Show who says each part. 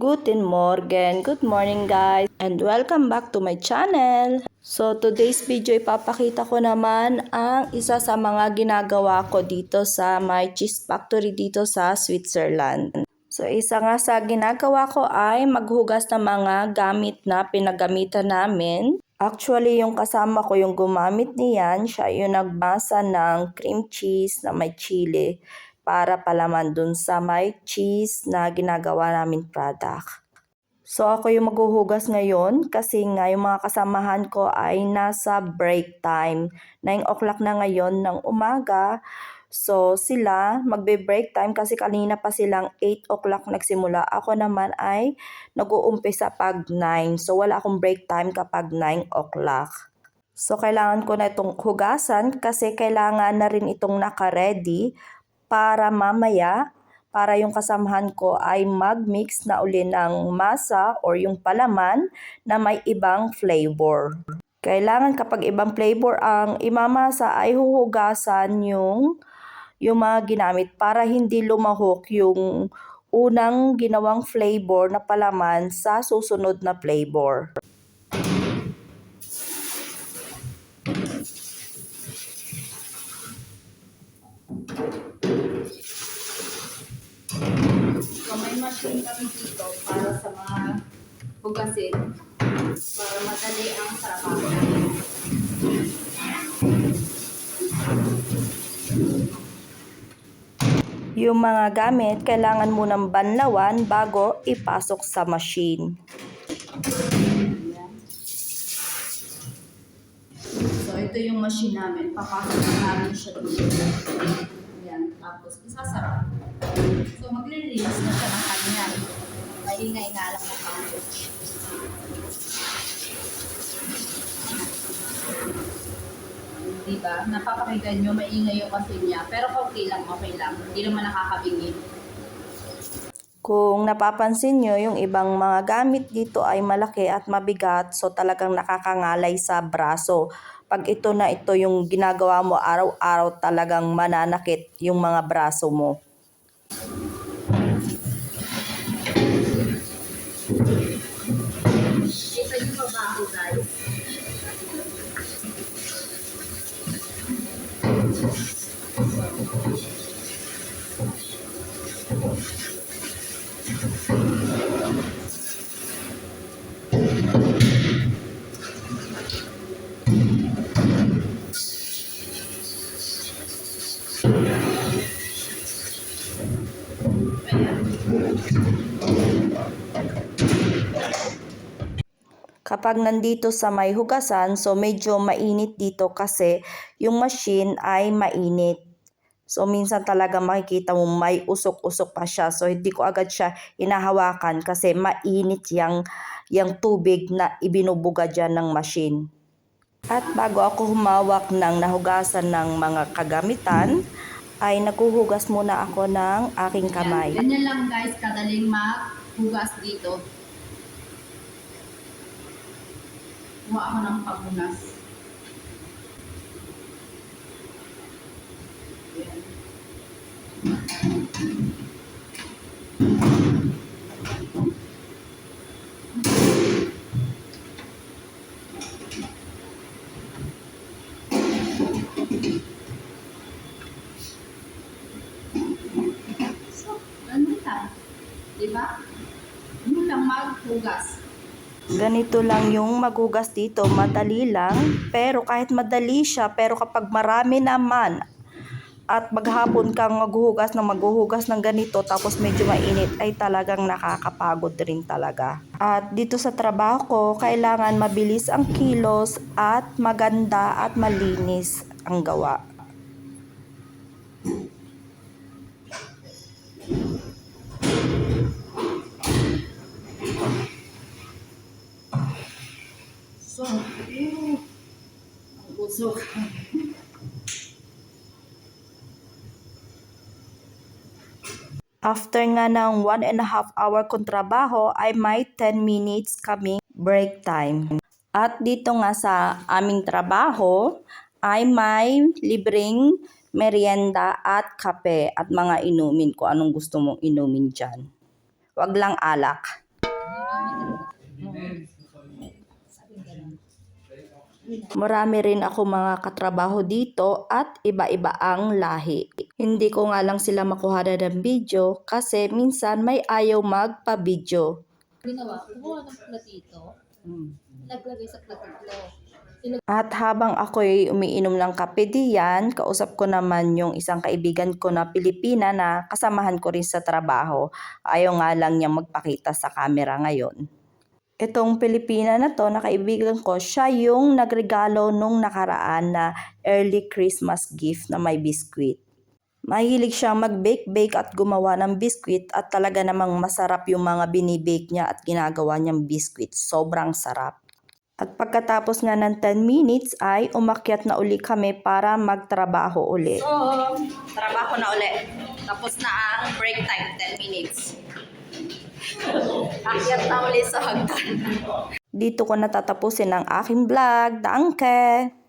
Speaker 1: Guten Morgen, good morning guys, and welcome back to my channel. So today's video ipapakita ko naman ang isa sa mga ginagawa ko dito sa my cheese factory dito sa Switzerland. So isa nga sa ginagawa ko ay maghugas ng mga gamit na pinagamitan namin. Actually, yung kasama ko yung gumamit niyan, siya yung nagbasa ng cream cheese na may chili para palaman dun sa may cheese na ginagawa namin product. So ako yung maghuhugas ngayon kasi nga yung mga kasamahan ko ay nasa break time. 9 o'clock na ngayon ng umaga. So sila magbe-break time kasi kanina pa silang 8 o'clock nagsimula. Ako naman ay nag-uumpisa pag 9. So wala akong break time kapag 9 o'clock. So kailangan ko na itong hugasan kasi kailangan na rin itong naka-ready para mamaya para yung kasamahan ko ay mag-mix na uli ng masa or yung palaman na may ibang flavor. Kailangan kapag ibang flavor ang imamasa ay huhugasan yung yung mga ginamit para hindi lumahok yung unang ginawang flavor na palaman sa susunod na flavor.
Speaker 2: Machine kami dito para sa mga hugasin para madali ang trabaho namin.
Speaker 1: Yung mga gamit, kailangan munang banlawan bago ipasok sa machine.
Speaker 2: So ito yung machine namin. Papasok na namin siya dito. Ayan. Tapos isasara. So magre-release na siya ng kanya. Maingay nga lang ng package. Diba? Napapakinggan nyo, maingay yung kasi niya. Pero okay lang, okay lang. Hindi naman nakakabingin.
Speaker 1: Kung napapansin nyo, yung ibang mga gamit dito ay malaki at mabigat, so talagang nakakangalay sa braso. Pag ito na ito yung ginagawa mo araw-araw, talagang mananakit yung mga braso mo. Kapag nandito sa may hugasan, so medyo mainit dito kasi yung machine ay mainit. So minsan talaga makikita mo may usok-usok pa siya. So hindi ko agad siya inahawakan kasi mainit yung, yung tubig na ibinubuga dyan ng machine. At bago ako humawak ng nahugasan ng mga kagamitan, ay naghuhugas muna ako ng aking kamay.
Speaker 2: Yan. Ganyan lang guys, kadaling maghugas dito. Kuha ako ng pamunas. Yan. So, ganun lang. Diba? Ganun lang maghugas.
Speaker 1: Ganito lang yung maghugas dito, madali lang. Pero kahit madali siya, pero kapag marami naman at maghapon kang maghuhugas ng maghuhugas ng ganito tapos medyo mainit ay talagang nakakapagod rin talaga. At dito sa trabaho ko, kailangan mabilis ang kilos at maganda at malinis ang gawa.
Speaker 2: Usok.
Speaker 1: After nga ng one and a half hour kong trabaho ay may 10 minutes kaming break time. At dito nga sa aming trabaho ay may libreng merienda at kape at mga inumin ko anong gusto mong inumin dyan. Wag lang alak. Marami rin ako mga katrabaho dito at iba-iba ang lahi. Hindi ko nga lang sila makuha na ng video kasi minsan may ayaw magpa-video.
Speaker 2: Ginawa, kumuha ng platito, naglagay sa platito.
Speaker 1: At habang ako'y umiinom ng kape diyan, kausap ko naman yung isang kaibigan ko na Pilipina na kasamahan ko rin sa trabaho. Ayaw nga lang niya magpakita sa camera ngayon. Itong Pilipina na to, na kaibigan ko, siya yung nagregalo nung nakaraan na early Christmas gift na may biskwit. Mahilig siyang mag-bake-bake at gumawa ng biskwit at talaga namang masarap yung mga binibake niya at ginagawa niyang biskwit. Sobrang sarap. At pagkatapos nga ng 10 minutes ay umakyat na uli kami para magtrabaho uli.
Speaker 2: So, trabaho na uli. Tapos na ang break time, 10 minutes. Akyat na uli sa hagdan.
Speaker 1: Dito ko natatapusin ang aking vlog. Danke!